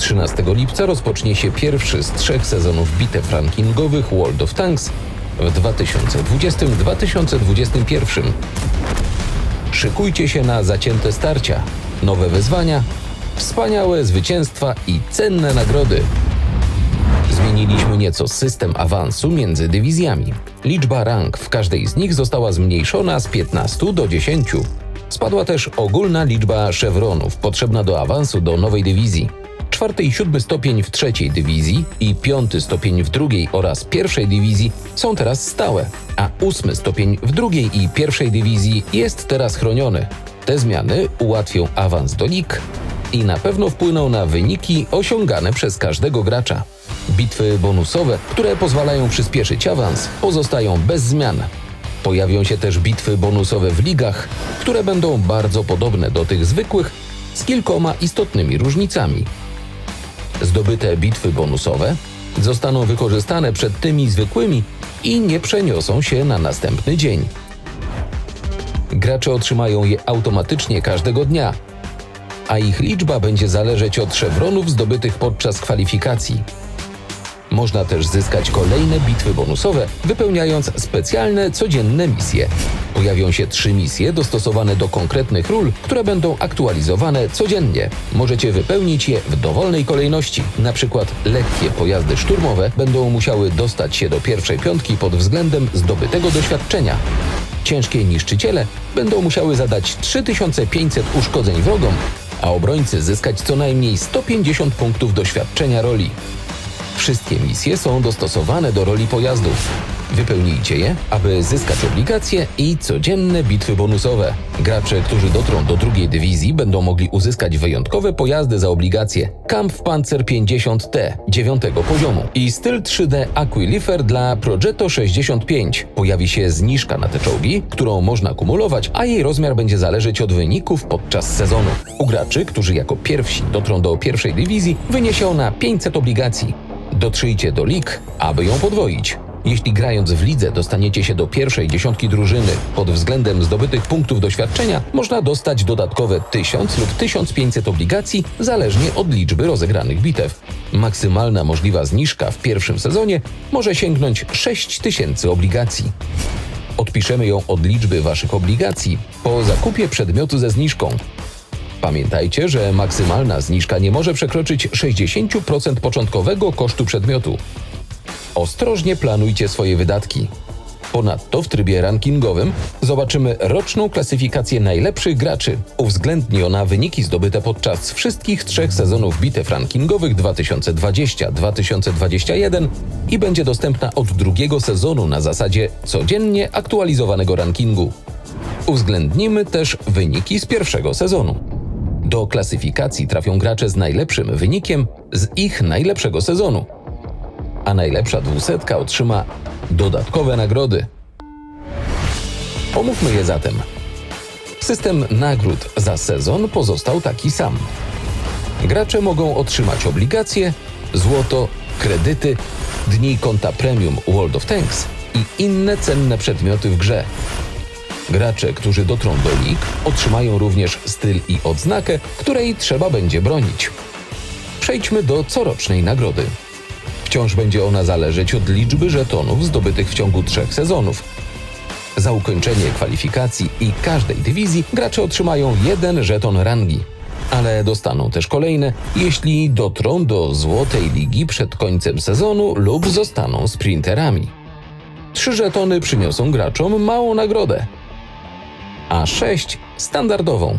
13 lipca rozpocznie się pierwszy z trzech sezonów bitew rankingowych World of Tanks w 2020-2021. Szykujcie się na zacięte starcia, nowe wyzwania, wspaniałe zwycięstwa i cenne nagrody. Zmieniliśmy nieco system awansu między dywizjami. Liczba rang w każdej z nich została zmniejszona z 15 do 10. Spadła też ogólna liczba szewronów potrzebna do awansu do nowej dywizji. Czwarty i siódmy stopień w trzeciej dywizji i piąty stopień w drugiej oraz pierwszej dywizji są teraz stałe, a ósmy stopień w drugiej i pierwszej dywizji jest teraz chroniony. Te zmiany ułatwią awans do lig i na pewno wpłyną na wyniki osiągane przez każdego gracza. Bitwy bonusowe, które pozwalają przyspieszyć awans, pozostają bez zmian. Pojawią się też bitwy bonusowe w ligach, które będą bardzo podobne do tych zwykłych, z kilkoma istotnymi różnicami. Zdobyte bitwy bonusowe zostaną wykorzystane przed tymi zwykłymi i nie przeniosą się na następny dzień. Gracze otrzymają je automatycznie każdego dnia, a ich liczba będzie zależeć od szewronów zdobytych podczas kwalifikacji. Można też zyskać kolejne bitwy bonusowe, wypełniając specjalne codzienne misje. Pojawią się trzy misje dostosowane do konkretnych ról, które będą aktualizowane codziennie. Możecie wypełnić je w dowolnej kolejności. Na przykład lekkie pojazdy szturmowe będą musiały dostać się do pierwszej piątki pod względem zdobytego doświadczenia. Ciężkie niszczyciele będą musiały zadać 3500 uszkodzeń wrogom, a obrońcy zyskać co najmniej 150 punktów doświadczenia roli. Wszystkie misje są dostosowane do roli pojazdów. Wypełnijcie je, aby zyskać obligacje i codzienne bitwy bonusowe. Gracze, którzy dotrą do drugiej dywizji, będą mogli uzyskać wyjątkowe pojazdy za obligacje Kampfpanzer 50T 9 poziomu i styl 3D Aquilifer dla Progetto 65. Pojawi się zniżka na te czołgi, którą można kumulować, a jej rozmiar będzie zależeć od wyników podczas sezonu. U graczy, którzy jako pierwsi dotrą do pierwszej dywizji, wyniesie ona 500 obligacji. Dotrzyjcie do lig, aby ją podwoić. Jeśli grając w lidze dostaniecie się do pierwszej dziesiątki drużyny pod względem zdobytych punktów doświadczenia, można dostać dodatkowe 1000 lub 1500 obligacji, zależnie od liczby rozegranych bitew. Maksymalna możliwa zniżka w pierwszym sezonie może sięgnąć 6000 obligacji. Odpiszemy ją od liczby waszych obligacji po zakupie przedmiotu ze zniżką. Pamiętajcie, że maksymalna zniżka nie może przekroczyć 60% początkowego kosztu przedmiotu. Ostrożnie planujcie swoje wydatki. Ponadto w trybie rankingowym zobaczymy roczną klasyfikację najlepszych graczy. Uwzględni ona wyniki zdobyte podczas wszystkich trzech sezonów bitew rankingowych 2020-2021 i będzie dostępna od drugiego sezonu na zasadzie codziennie aktualizowanego rankingu. Uwzględnimy też wyniki z pierwszego sezonu. Do klasyfikacji trafią gracze z najlepszym wynikiem z ich najlepszego sezonu a najlepsza dwusetka otrzyma dodatkowe nagrody. Omówmy je zatem. System nagród za sezon pozostał taki sam. Gracze mogą otrzymać obligacje, złoto, kredyty, dni konta premium World of Tanks i inne cenne przedmioty w grze. Gracze, którzy dotrą do lig, otrzymają również styl i odznakę, której trzeba będzie bronić. Przejdźmy do corocznej nagrody. Wciąż będzie ona zależeć od liczby żetonów zdobytych w ciągu trzech sezonów. Za ukończenie kwalifikacji i każdej dywizji gracze otrzymają jeden żeton rangi, ale dostaną też kolejne, jeśli dotrą do złotej ligi przed końcem sezonu lub zostaną sprinterami. Trzy żetony przyniosą graczom małą nagrodę, a sześć standardową.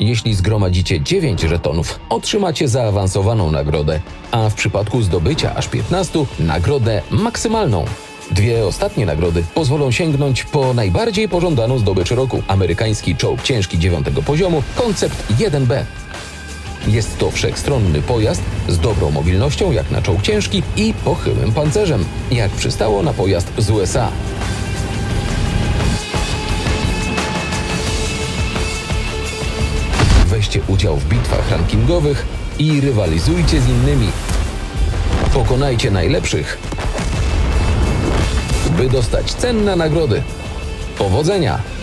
Jeśli zgromadzicie 9 żetonów, otrzymacie zaawansowaną nagrodę, a w przypadku zdobycia aż 15 nagrodę maksymalną. Dwie ostatnie nagrody pozwolą sięgnąć po najbardziej pożądaną zdobycz roku amerykański czołg ciężki 9 poziomu, koncept 1B. Jest to wszechstronny pojazd z dobrą mobilnością jak na czołg ciężki i pochyłym pancerzem, jak przystało na pojazd z USA. Udział w bitwach rankingowych i rywalizujcie z innymi. Pokonajcie najlepszych, by dostać cenne nagrody. Powodzenia!